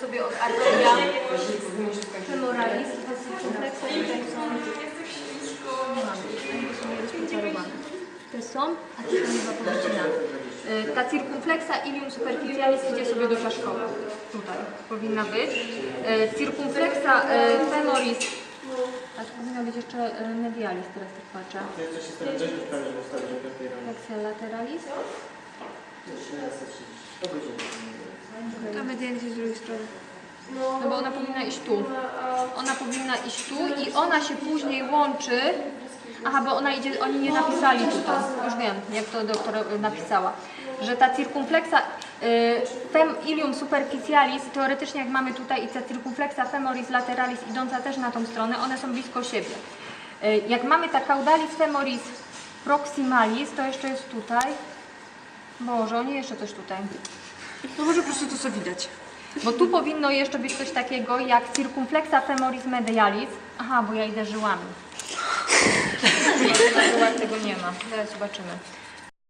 sobie od arteria femoralis, circumflexa i tutaj są... Nie mamy, one są. Te a te są chyba powycinane. Y, Ta circumflexa ilium superficialis idzie sobie do czaszkowa. Tutaj powinna być. Y, Circumflexa y, femoris, a tu powinno być jeszcze y, medialis, teraz tak patrzę. To jest że lateralis. Jest z drugiej strony. No bo ona powinna iść tu. Ona powinna iść tu i ona się później łączy. Aha, bo ona idzie, oni nie napisali tutaj. Już wiem, jak to doktor napisała. Że ta circumflexa y, fem ilium superficialis, teoretycznie jak mamy tutaj i ta circumflexa femoris lateralis idąca też na tą stronę, one są blisko siebie. Y, jak mamy ta caudalis femoris proximalis, to jeszcze jest tutaj. Boże, oni jeszcze coś tutaj. No może po prostu to co widać. Bo tu powinno jeszcze być coś takiego jak circumflexa femoris medialis. Aha, bo ja idę żyłami. Na żyłach tego nie ma. Zaraz zobaczymy.